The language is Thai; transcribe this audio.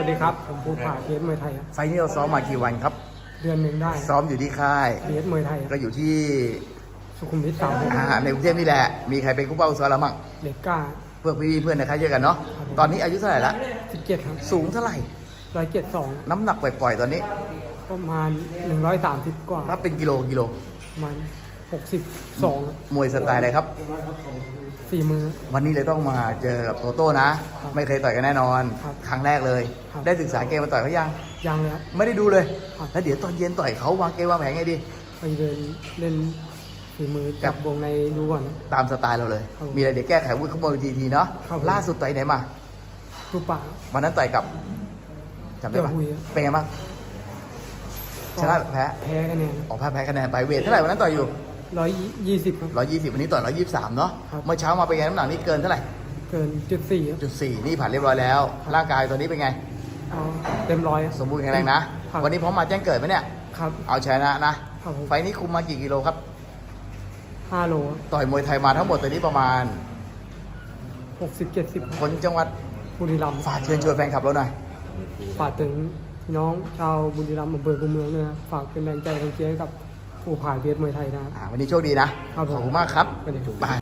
วัสดีครับ ผมภูผาเพียรมวยไทยครับ ไฟล์นี้เราซ้อมมากี่วันครับ เดือนหนึ่งได้ซ้อมอยู่ที่ค่ายเพียรมวยไทยคก็รับอยู่ที่สุขุมวิทสามอาหารในกรุงเทพนี่แหละ มีใครเป็นคู่เป้าซ้อมเรามั่งเด็กกล้า เพื่อนพี่ๆเพื่อนในค่ายเยอะกันเนาะตอนนี้อายุเท่าไหร่ละ สิบเจ็ดครับสูงเท่าไหร่ ร้อยเจ็ดสองน้ำหนักปล่อยๆตอนนี้ ประมาณหนึ่งร้อยสามสิบกว่าถ้าเป็นกิโลกิโล ประมาณหกสิบสองมวยสไตล์อะไรครับ สี่มือ วันนี้เลยต้องมาเจอกับโตโต้นะ ครับไม่เคยต่อยกันแน่นอน ครับครั้งแรกเลย ครับ ได้ศึกษาเกมมาต่อยเขายัง ยังเลยครับ ไม่ได้ดูเลย ครับ แล้วเดี๋ยวตอนเย็นต่อยเขาวางเกมวางแผนไงดี ไปเดินเล่นฝีมือครัจับ บวงในดูก่อน ตามสไตล์เราเลย ครับมีอะไรเดี๋ยวแก้ไขวุ้นขโมยทีทีเนาะ ครับล่าสุดต่อยไหนมา รูปป่าวันนั้นต่อยกับจำได้ปะเจ้าหุยครับ เป็นไงบ้าง ชนะหรือแพ้ แพ้คะแนนออกแพ้แพ้คะแนนไปเวทเท่าไหร่วันนั้นต่อยอยู่ ร้อยยี่สิบครับ ร้อยยี่สิบวันนี้ต่อยร้อยยี่สิบสามเนาะ ครับ เมื่อเช้ามาเป็นไงน้ำหนักนี่เกินเท่าไหร่เกินจุดสี่ครับจุดสี่นี่ผ่านเรียบร้อยแล้ว ร่างกายตัวนี้เป็นไง เอาเต็มร้อยครับ สมบูรณ์แข็งแรงนะ ครับ วันนี้พร้อมมาแจ้งเกิดไหมเนี่ย ครับเอาชนะนะ ครับผมไฟล์นี้คุมมากี่กิโลครับ ห้าโลต่อยมวยไทยมาทั้งหมดตัวนี้ประมาณ หกสิบเจ็ดสิบคนจังหวัดบุรีรัมย์ฝากเชิญชวนแฟนคลับเราหน่อย ฝากถึงพี่น้องชาวบุรีรัมย์อำเภอคูเมืองด้วยนะฝากเป็นแรงใจเป็นเชียร์ให้กับ ผู้ผ่านเบียดมวยไทยนะครับอ่าวันนี้โชคดีนะครับผมขอบคุณมากครับสวัสดีครับ บาย